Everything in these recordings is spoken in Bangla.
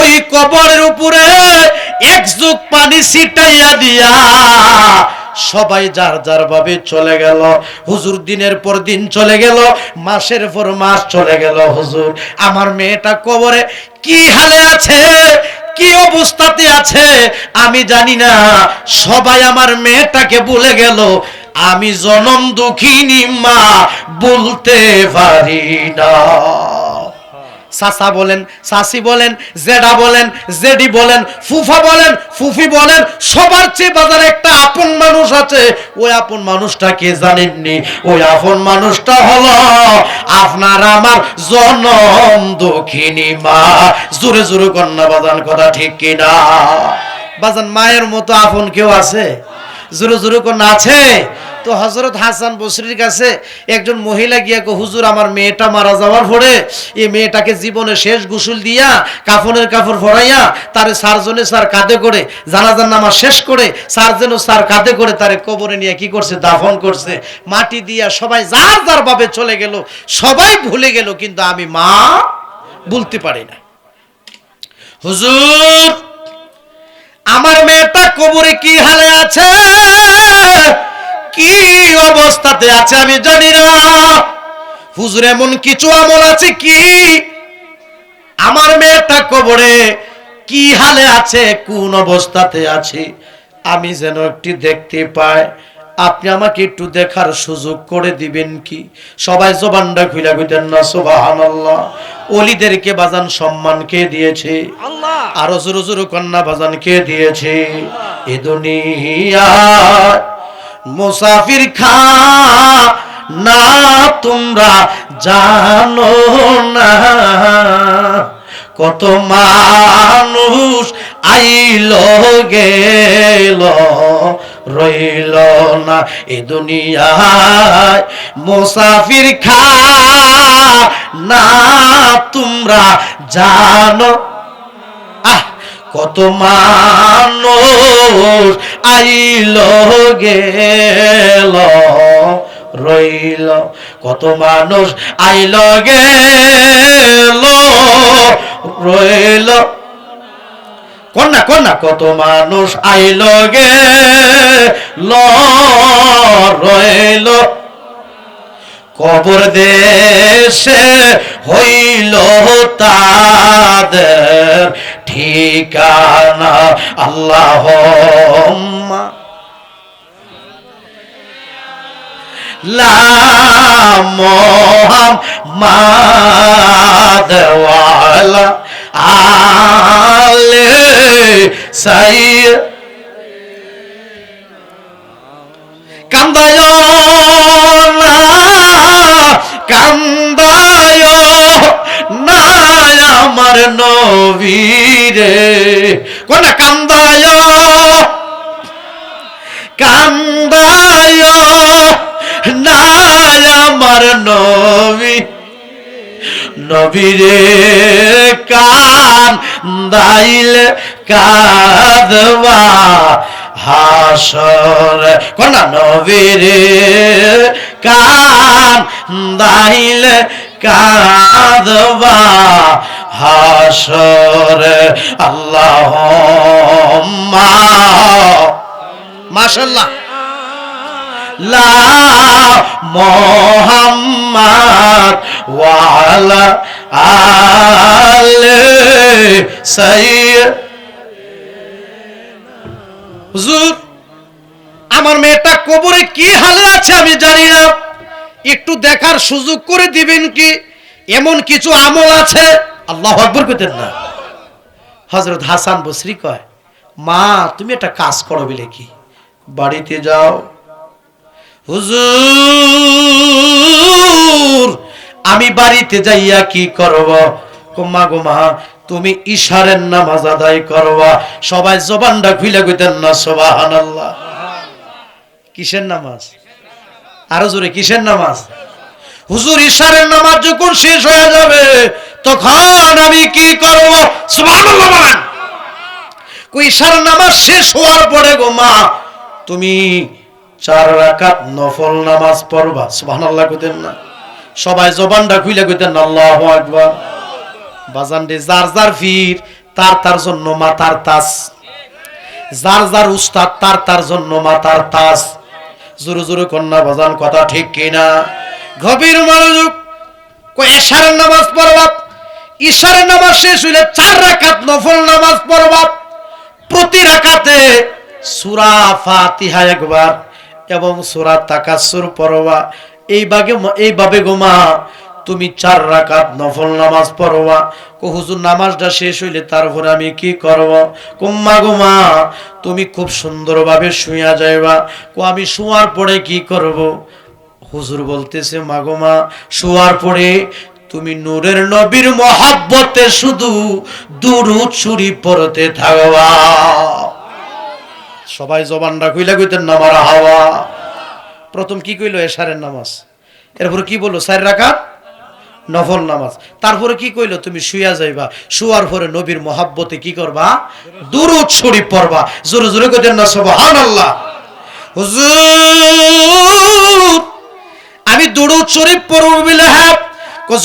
ওই কবরের উপরে এক যুগ পানি ছিটাইয়া দিয়া সবাই যার যার ভাবে চলে গেল। হুজুর দিনের পর দিন চলে গেল, মাসের পর মাস চলে গেল। হুজুর, আমার মেয়েটা কবরে কি হালে আছে? কি অবস্থাতে আছে? আমি জানি না। সবাই আমার মেয়েটাকে বলে গেল, আমি জনম দুঃখিনী মা, বলতে পারি না। সাসা বলেন, সাসি বলেন, জেডা বলেন, জেডি বলেন, ফুফা বলেন, ফুফি বলেন, সবার চেয়ে বাজারে একটা আপন মানুষ আছে। ওই আপন মানুষটা কে জানেননি? ওই আপন মানুষটা হলো আপনার আমার জনম দক্ষিণী মা। জোরে জোরে কন্যা বাজান কথা ঠিক কিনা? বাজান, মায়ের মতো আপন কেউ আছে? জোরে জোরে কন্যা আছে? তো হজরত হাসান বসরির কাছে একজন মহিলা গিয়া কো হুজুর, আমার মেয়েটা মারা যাওয়ার পরে এই মেয়েটাকে জীবনে শেষ গোসল দিয়া কাফনের কাপড় ফরাইয়া তারে সারজনে সার কাঁধে করে, জানাজার নামাজ শেষ করে, সারজনও সার কাঁধে করে তারে কবরে নিয়ে কি করছে? দাফন করছে। মাটি দিয়া সবাই যার যার ভাবে চলে গেল, সবাই ভুলে গেল, কিন্তু আমি মা বলতে পারি না। হুজুর, আমার মেয়েটা কবরে কি হালে আছে? কি অবস্থাতে আছে আমি জানি না। হুজুর এমন কিছু আমল আছে কি? আমার মেয়েটা কবরে কি হালে আছে কোন অবস্থাতে আছে? আমি যেন একটি দেখতে পাই। আপনি আমাকে একটু দেখার সুযোগ করে দিবেন কি? সবাই জবানটা খুলে কইতেন না সুবহানাল্লাহ। অলিদেরকে বাজান সম্মান কে দিয়েছে? আল্লাহ। আরও জোরো জোরো কন্যা বাজান কে দিয়েছে? এ দুনিয়া মুসাফির খা না, তোমরা জানো না। কত মানুষ আইল, গেল, রইল না এ দুনিয়ায়। মুসাফির খা না, তোমরা জানো। আহ, কত মানুষ আইল গেল রইল। কত মানুষ আইল গেল রইল। কন্যা কন্যা কত মানুষ আইল গেল রইল। কবর দেশে হইল তাদের ঠিকানা আল্লাহ মাদওয়ালা আলে সাইয় কান্দায় আমার নবীরে। কোন কান্দায়? কান্দায়? না আমার নবী। নবীরে কান দাইল কাদবা হাসর। কোনা নবীরে কান দাইল কাদবা হাসর আল্লাহ মাশাল্লাহ লা মোহাম্মদ ওয়ালা আলে সাইয়্যিদ। আমার মেয়েটা কবরে কি হালে আছে আমি জানি না। একটু দেখার সুযোগ করে দিবেন কি? এমন কিছু আমল আছে? আল্লাহ আকবর পেতেন না। হজরত হাসান বসরি কয়, মা, তুমি একটা কাজ করো বলে কি? বাড়িতে যাও। হুজুর, আমি বাড়িতে যাইয়া কি করব? গোমা গোমা তুমি ইশারের নামাজ আদায় করবা। সবাই জবানটা খুলে কইতেন না, সুবহানাল্লাহ। কিসের নামাজ? আরও জোরে, কিসের নামাজ? হুজুর, ইশারের নামাজ যখন শেষ হয়ে যাবে তখন আমি কি করব? সুবহানাল্লাহ বলেন। কই ইশারের নামাজ শেষ হওয়ার পরে গো মা, তুমি চার রাকাত নফল নামাজ পড়বা। সুবহানাল্লাহ কইতেন না। সবাই জবানটা খুলে কইতেন, আল্লাহু আকবার। বাজান রে, যার যার ফির তার তার জন্য মাতার তাস। যার যার উস্তাদ, তার তার জন্য মাতার তাস। জোরে জোরে কন্যা বাজান, কথা ঠিক কিনা? গভীর মনোযোগ কই এশারের নামাজ পড়বা। ঈশারের নামাজ শেষ হইলে চার রাখাত নফল নামাজ পড়বা। প্রতি রাখাতে সুরা ফাতিহা একবার এবং সূরা তাকাসসুর পড়বা। এই বাগে এইভাবে গোমা তুমি চার রাকাত নফল নামাজ পড়বা। কো হুজুর, নামাজটা শেষ হইলে তারপরে আমি কি করব? কুম্মা গোমা তুমি খুব সুন্দরভাবে শুইয়া যাইবা। কো আমি শোয়ার পরে কি করব? হুজুর বলতেছে মাগোমা শোয়ার পরে তুমি নূরের নবীর মহাব্বতে শুধু দুরুদ ছুরি পড়তে থাকবা সবাই জবানটা কইলা কইতেন নামার হাওয়া। প্রথম কি কইলো? এশারের নামাজ। এরপরে কি বলল? চার রাকাত? নফল নামাজ। তারপরে কি কইলো? তুমি শুয়া যাইবা। শুয়ার পরে নবীর মহাব্বতে কি করবা? দুরুদ শরীফ পড়বা। জোরে জোরে কইতেন না, সুবহানাল্লাহ। হুজুর, আমি দুরুদ শরীফ পড়ব বলে হ্যাঁ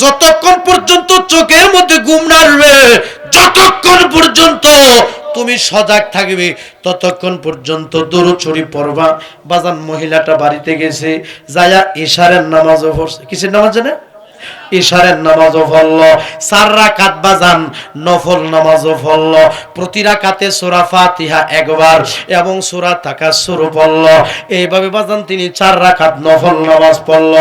যতক্ষণ পর্যন্ত চোখের মধ্যে ঘুম না আসবে, যতক্ষণ পর্যন্ত তুমি সজাগ থাকবে, ততক্ষণ পর্যন্ত দৌড় ছড়ি পড়বা। বাজান মহিলাটা বাড়িতে গেছে, যায়া ইশারের নামাজও পড়ছে। কিসের নামাজ জানে ইশারের নামাজও পড়ল, চার রাকাত বাজান নফল নামাজও পড়ল, প্রতি রাকাতে সূরা ফাতিহা একবার এবং সূরা তাকাসসুর পড়ল। এইভাবে বাজান তিনি চার রাকাত নফল নামাজ পড়ল,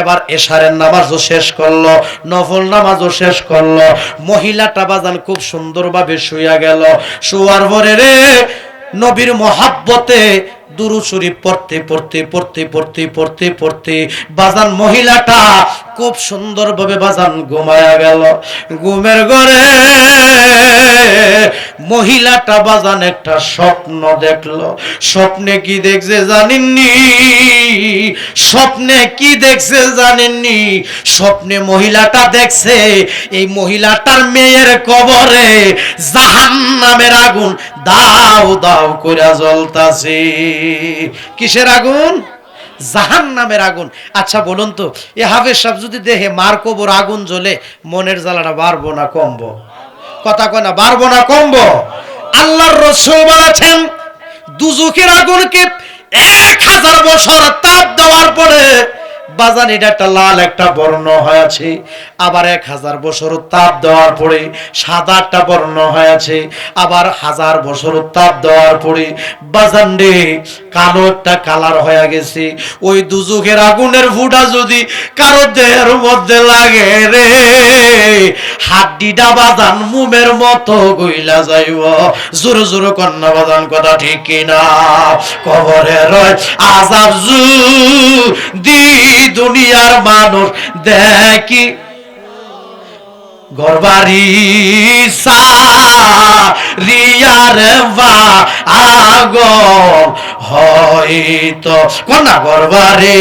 এবার এশারের নামাজও শেষ করল, নফল নামাজও শেষ করল। মহিলাটা বাজান খুব সুন্দরভাবে শুইয়া গেল। শুয়ার পরে রে, নবীর মহাব্বতে দুরু শরীফ পড়তে পড়তে পড়তে পড়তে পড়তে পড়তে বাজান মহিলাটা খুব সুন্দরভাবে বাজান ঘুমায়া গেল। ঘুমের ঘরে মহিলাটা বাজান একটা স্বপ্ন দেখল। স্বপ্নে কি দেখছে জানেননি? স্বপ্নে কি দেখছে জানেননি? স্বপ্নে মহিলাটা দেখছে, এই মহিলাটার মেয়ের কবরে জাহান নামের আগুন। দাও দাও করে জ্বলতাছে। কিসের আগুন? জাহান নামের আগুন। আচ্ছা বলুন তো, এ হাফেজ সাহেব যদি দেহে মার কবর আগুন জ্বলে, মনের জ্বালাটা বাড়বো না কমবো? কথা কয় না, বাড়বো না কমবো? আল্লাহর রসুল বলেছেন দুজুকের আগুনকে এক হাজার বছর তাপ দেওয়ার পরে বাজান এটা একটা লাল একটা বর্ণ হয়েছে। আবার এক হাজার বছর তাপ দেওয়ার পরে সাদা একটা বর্ণ হয়েছে। আবার হাজার বছর তাপ দেওয়ার পরে বাজান কালো একটা কালার হয়ে গেছে। ওই দুজুকের আগুনের ফুটা যদি কারও দেহের মধ্যে লাগে রে, হাড্ডিটা বাজান মুমের মতো গইলা যাইব। জোরে জোরে কন্যা বাজান কথা ঠিক কিনা? কবরে রয় আজাব জু দি দুনিয়ার মানুষ দেখি। গরবারি রিয়ার বা আগর হয়তো। কোনা গরবারে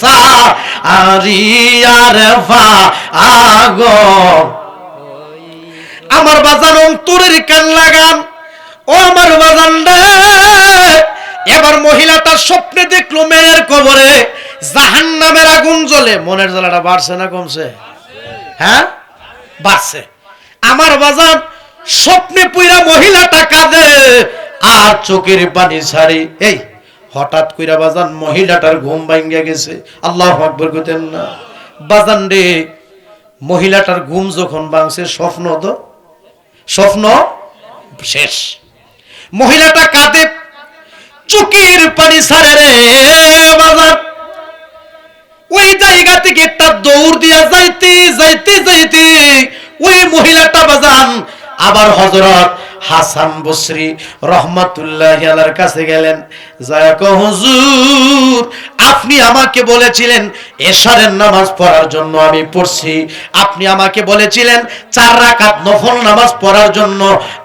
সা রিয়ার বা আগর। আমার বাজার অন্তরের কান লাগান। ও আমার বাজান এবার মহিলাটা স্বপ্নে দেখল মেয়ের কবরে। জাহান নামের আগুন জ্বলে, মনের জ্বালাটা বাড়ছে না কমছে? হ্যাঁ? বাড়ছে। আমার বাজার স্বপ্নে পুইরা মহিলাটা কাঁদে, আর চোখের পানি ছাড়ি। এই, হঠাৎ কইরা বাজান, মহিলাটার ঘুম ভাঙ্গা গেছে। আল্লাহ আকবর কইতেন না। বাজান রে, মহিলাটার ঘুম যখন ভাঙছে, স্বপ্ন তো? স্বপ্ন শেষ। মহিলাটা কাঁদে, চোখের পানি ছাড়ে রে বাজার ওই জায়গা থেকে একটা দৌড় দিয়া যাইতে যাইতে যাইতে ওই মহিলাটা বাজান আবার হজরত হাসান বসরি রহমাতুল্লাহ আলার কাছে গেলেন যায় হুজুর, আপনি আমাকে বলেছিলেন এশারের নামাজ পড়ার জন্য আমি পড়ছি, আপনি আমাকে বলেছিলেন চার রাকাত নফল নামাজ পড়ার জন্য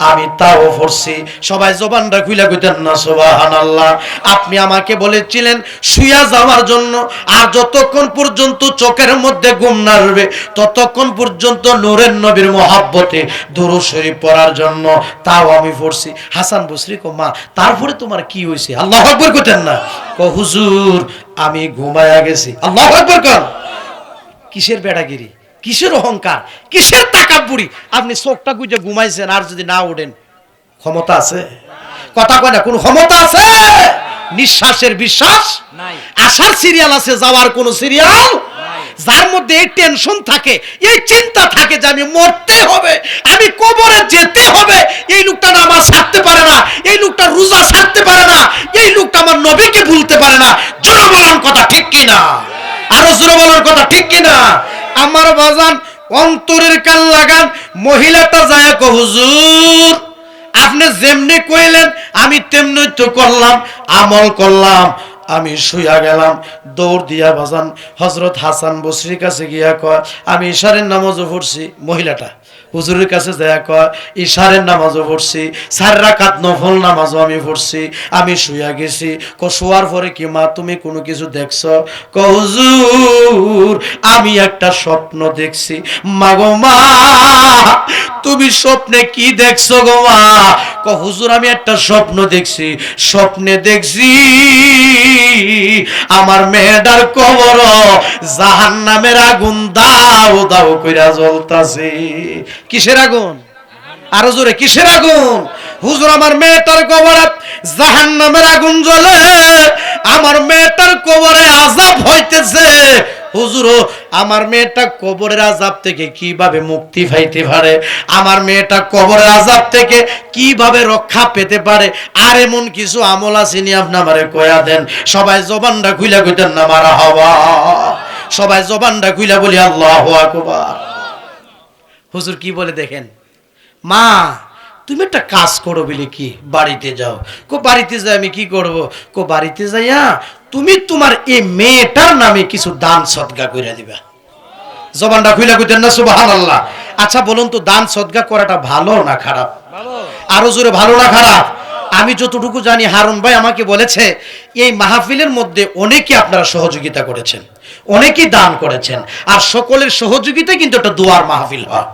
আমি তাও পড়ছি। সবাই জবানটা খুলে কইতেন না, সুবহানাল্লাহ। আপনি আমাকে বলেছিলেন শুয়া যাওয়ার জন্য আর যতক্ষণ পর্যন্ত চোখের মধ্যে ঘুম না আসবে, ততক্ষণ পর্যন্ত নূরের নবীর মহাব্বতে দুরূদ শরীফ পড়ার জন্য তাও আমি পড়ছি। হাসান বসরি কো মা তারপরে তোমার কি হয়েছে? আল্লাহ আকবর কইতেন না। কো হুজুর আমি ঘুমায়া গেছি। আল্লাহ আকবর কর কিসের বেড়াগিরি? কিসের অহংকার? কিসের টাকা বুড়ি আপনি চোখটা গুজে ঘুমাইছেন আর যদি না ওঠেন ক্ষমতা আছে? কথা কয় না কোন ক্ষমতা আছে? নিঃশ্বাসের বিশ্বাস? নাই। আসার সিরিয়াল আছে যাওয়ার কোন সিরিয়াল যার মধ্যে এই টেনশন থাকে, এই চিন্তা থাকে যে আমি মরতে হবে, আমি কবরে যেতে হবে, এই লোকটা নামাজ ছাড়তে পারে না, এই লোকটা রোজা ছাড়তে পারে না, এই লোকটা আমার নবীকে ভুলতে পারে না। জোরে বলার কথা ঠিক কিনা আরও জোরে বলার কথা ঠিক কিনা আমার বাজান, অন্তরের কান লাগান, মহিলাটা যায় হুজুর, আপনি যেমনি কইলেন, আমি তেমনি তো করলাম, আমল করলাম। আমি শুয়া গেলাম, দৌড় দিয়া বাজান হজরত হাসান বসরির কাছে গিয়া কয়, আমি ইশারের নামাজও পড়ছি, মহিলাটা। হুজুরের কাছে দেয়া কয় ইশারের নামাজও পড়ছি, চার রাকাত নফল নামাজও আমি পড়ছি, আমি শুয়া গেছি। ক শোয়ার পরে কি মা, তুমি কোনো কিছু দেখছ? ক হুজুর, আমি একটা স্বপ্ন দেখছি। মা গো মা, তুমি স্বপ্নে কি দেখছ গো মা? ক হুজুর, আমি একটা স্বপ্ন দেখছি, স্বপ্নে দেখছি আমার মেয়েটার কবর জাহান নামের আগুন দাও দাও কইরা জ্বলতাছে। কিসের আগুন? আরও জোরে, কিসের আগুন? হুজুর, আমার মেয়েটার কবরে জাহান নামের আগুন জ্বলে, আমার মেয়েটার কবরে আজাব হইতেছে। হুজুর আমার মেয়েটা কবরের আজাব থেকে কীভাবে মুক্তি পাইতে পারে? আমার মেয়েটা কবরের আজাব থেকে কীভাবে রক্ষা পেতে পারে? আর এমন কিছু আমল আসেনি আপনি আমারে কয়া দেন? সবাই জবানটা খুইলা কইতেন না, মারা হওয়া। সবাই জবানটা খুইলা বলি, আল্লাহ আকবার। হুজুর কি বলে দেখেন? মা তুমি একটা কাজ করো বলে কি? বাড়িতে যাও। কো বাড়িতে যাই আমি কি করব? কো বাড়িতে যাইয়া তুমি তোমার এই মেয়েটার নামে কিছু দান সদগা করে দিবা। জবানটা খুইলা কইতেন না সুবহানাল্লাহ। আচ্ছা বলুন তো দান সদগা করাটা ভালো না খারাপ? ভালো। আরও জোরে ভালো না খারাপ? আমি যতটুকু জানি হারুন ভাই আমাকে বলেছে এই মাহফিলের মধ্যে অনেকে আপনারা সহযোগিতা করেছেন অনেকেই দান করেছেন আর সকলের সহযোগিতা কিন্তু একটা দোয়ার মাহফিল হয়।